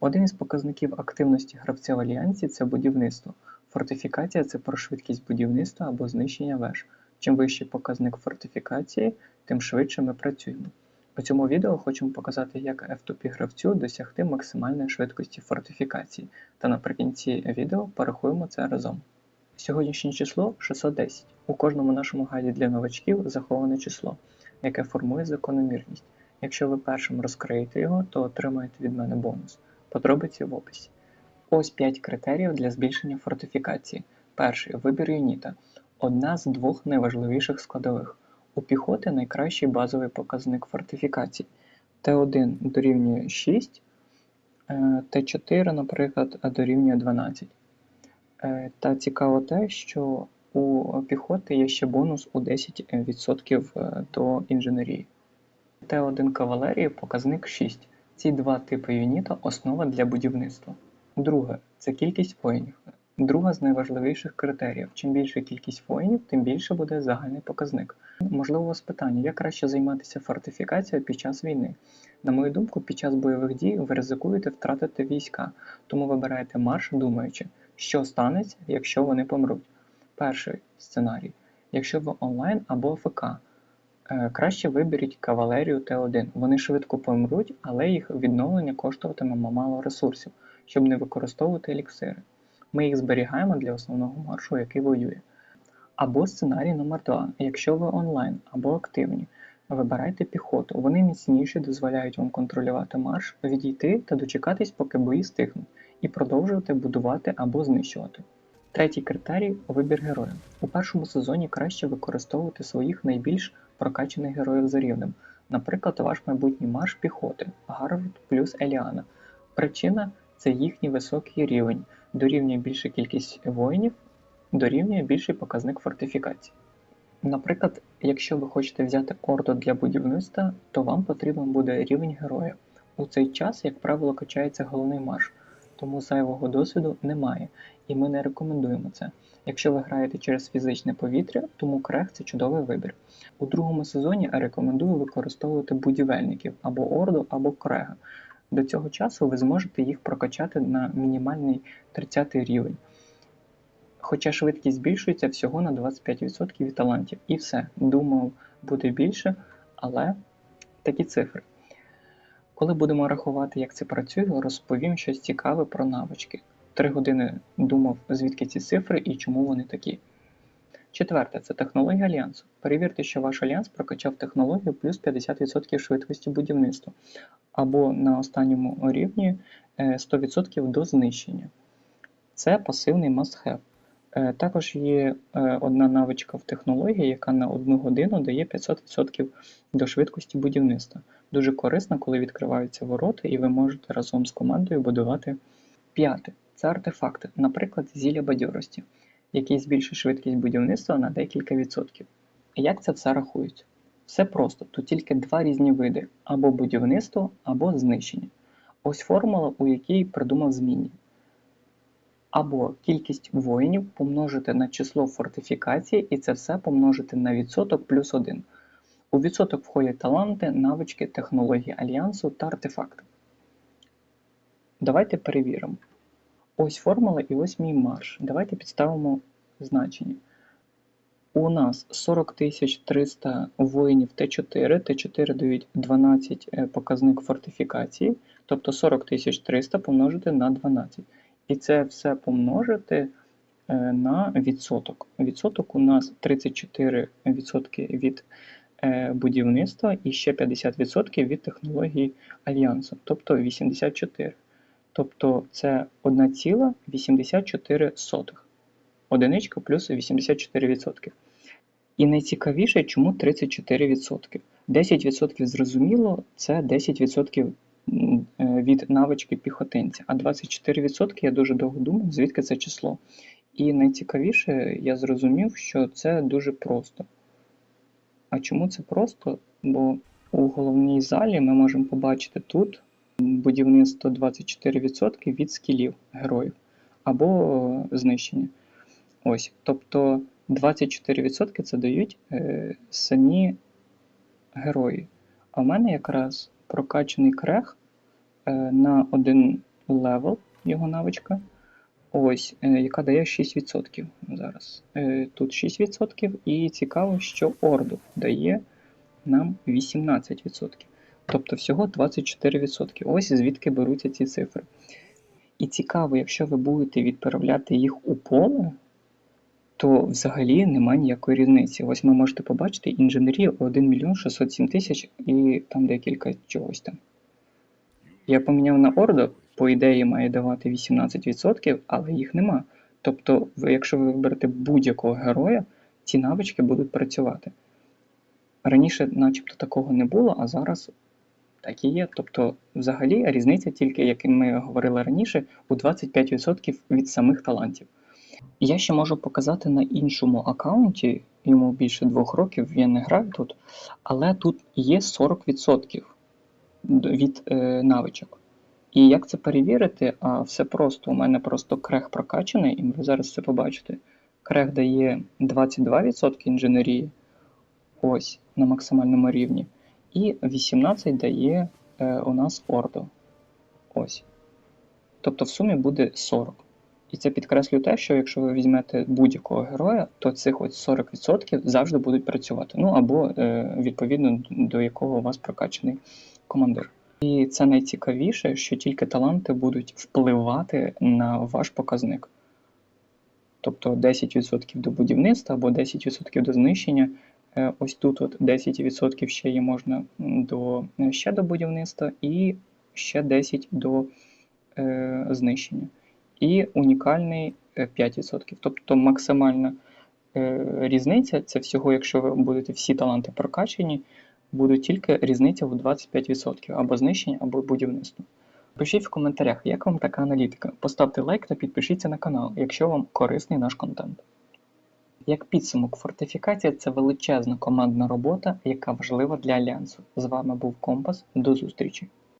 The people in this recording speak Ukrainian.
Один із показників активності гравця в альянсі це будівництво. Фортифікація це про швидкість будівництва або знищення веж. Чим вищий показник фортифікації, тим швидше ми працюємо. У цьому відео хочемо показати, як F2P гравцю досягти максимальної швидкості фортифікації, та наприкінці відео порахуємо це разом. Сьогоднішнє число 610. У кожному нашому гайді для новачків заховане число, яке формує закономірність. Якщо ви першим розкриєте його, то отримаєте від мене бонус. Подробиці в описі. Ось 5 критеріїв для збільшення фортифікації. Перший вибір юніта. Одна з двох найважливіших складових. У піхоти найкращий базовий показник фортифікації. Т1 дорівнює 6, е, Т4, наприклад, дорівнює 12. Е, Та цікаво те, що у піхоти є ще бонус у 10% е, до інженерії. Т1 кавалерії показник 6. Ці два типи юніта основа для будівництва. Друге це кількість воїнів. Друга з найважливіших критеріїв. Чим більша кількість воїнів, тим більше буде загальний показник. Можливо, у вас питання, як краще займатися фортифікацією під час війни? На мою думку, під час бойових дій ви ризикуєте втратити війська, тому вибираєте марш, думаючи, що станеться, якщо вони помруть. Перший сценарій. Якщо ви онлайн або АФК, е, краще виберіть кавалерію Т1. Вони швидко помруть, але їх відновлення коштуватиме мало ресурсів, щоб не використовувати еліксири. Ми їх зберігаємо для основного маршу, який воює. Або сценарій номер 2 Якщо ви онлайн або активні, вибирайте піхоту. Вони міцніші дозволяють вам контролювати марш, відійти та дочекатись, поки бої стихнуть, і продовжувати будувати або знищувати. Третій критерій вибір героя. У першому сезоні краще використовувати своїх найбільш прокачаних героїв за рівнем. Наприклад, ваш майбутній марш піхоти, Гарвард плюс Еліана. Причина це їхній високий рівень, дорівнює більша кількість воїнів, дорівнює більший показник фортифікації. Наприклад, якщо ви хочете взяти орду для будівництва, то вам потрібен буде рівень героя. У цей час, як правило, качається головний марш, тому зайвого досвіду немає, і ми не рекомендуємо це. Якщо ви граєте через фізичне повітря, тому крех це чудовий вибір. У другому сезоні рекомендую використовувати будівельників або орду, або крега. До цього часу ви зможете їх прокачати на мінімальний 30 рівень. Хоча швидкість збільшується всього на 25% від талантів. І все. Думав, буде більше, але такі цифри. Коли будемо рахувати, як це працює, розповім щось цікаве про навички. Три години думав, звідки ці цифри і чому вони такі. Четверте це технологія альянсу. Перевірте, що ваш альянс прокачав технологію плюс 50% швидкості будівництва, або на останньому рівні 100% до знищення. Це пасивний must-have. Е, Також є е, одна навичка в технології, яка на одну годину дає 500% до швидкості будівництва. Дуже корисна, коли відкриваються ворота, і ви можете разом з командою будувати п'яте. Це артефакти, наприклад, зілля бадьорості, який збільшує швидкість будівництва на декілька відсотків. Як це все рахується? Все просто, тут тільки два різні види: або будівництво, або знищення. Ось формула, у якій придумав змінні. Або кількість воїнів помножити на число фортифікацій, і це все помножити на відсоток плюс 1. У відсоток входять таланти, навички, технології альянсу та артефакти. Давайте перевіримо. Ось формула і ось мій марш. Давайте підставимо значення. У нас 40 300 воїнів Т4, Т4 дають 12 е, показник фортифікації, тобто 40 300 помножити на 12. І це все помножити е, на відсоток. Відсоток у нас 34% від е, будівництва і ще 50% від технології альянсу, тобто 84. Тобто це 1,84. Одиничка плюс 84%. І найцікавіше, чому 34%. 10% зрозуміло, це 10% від навички піхотинця, а 24% я дуже довго думав, звідки це число. І найцікавіше, я зрозумів, що це дуже просто. А чому це просто? Бо у головній залі ми можемо побачити тут будівництво 24% від скілів героїв або знищення. Ось, Тобто 24% це дають е, самі герої. А в мене якраз прокачаний крех е, на один level, його навичка. Ось, е, яка дає 6% зараз. Е, Тут 6%, і цікаво, що орду дає нам 18%. Тобто всього 24%. Ось звідки беруться ці цифри. І цікаво, якщо ви будете відправляти їх у поле, то взагалі немає ніякої різниці. Ось ви можете побачити інженерія 1 мільйон 607 тисяч і там декілька чогось там. Я поміняв на ордо, по ідеї має давати 18%, але їх нема. Тобто, якщо ви виберете будь-якого героя, ці навички будуть працювати. Раніше, начебто, такого не було, а зараз так і є. Тобто, взагалі, різниця тільки, як ми говорили раніше, у 25% від самих талантів. Я ще можу показати на іншому аккаунті, йому більше двох років, я не граю тут, але тут є 40% від е, навичок. І як це перевірити? А все просто. У мене просто крех прокачаний, і ви зараз це побачите. Крех дає 22% інженерії, ось на максимальному рівні. І 18 дає е, у нас ордо. Ось. Тобто в сумі буде 40. І це підкреслює те, що якщо ви візьмете будь-якого героя, то цих ось 40% завжди будуть працювати. Ну або е, відповідно до якого у вас прокачаний командир. І це найцікавіше, що тільки таланти будуть впливати на ваш показник. Тобто 10% до будівництва або 10% до знищення. Е, Ось тут от 10% ще є можна до, е, ще до будівництва і ще 10% до е, знищення. І унікальний е, 5%. Тобто максимальна е, різниця це всього, якщо ви будете всі таланти прокачені, буде тільки різниця в 25% або знищення, або будівництво. Пишіть в коментарях, як вам така аналітика. Поставте лайк та підпишіться на канал, якщо вам корисний наш контент. Як підсумок, фортифікація це величезна командна робота, яка важлива для альянсу. З вами був Компас. До зустрічі!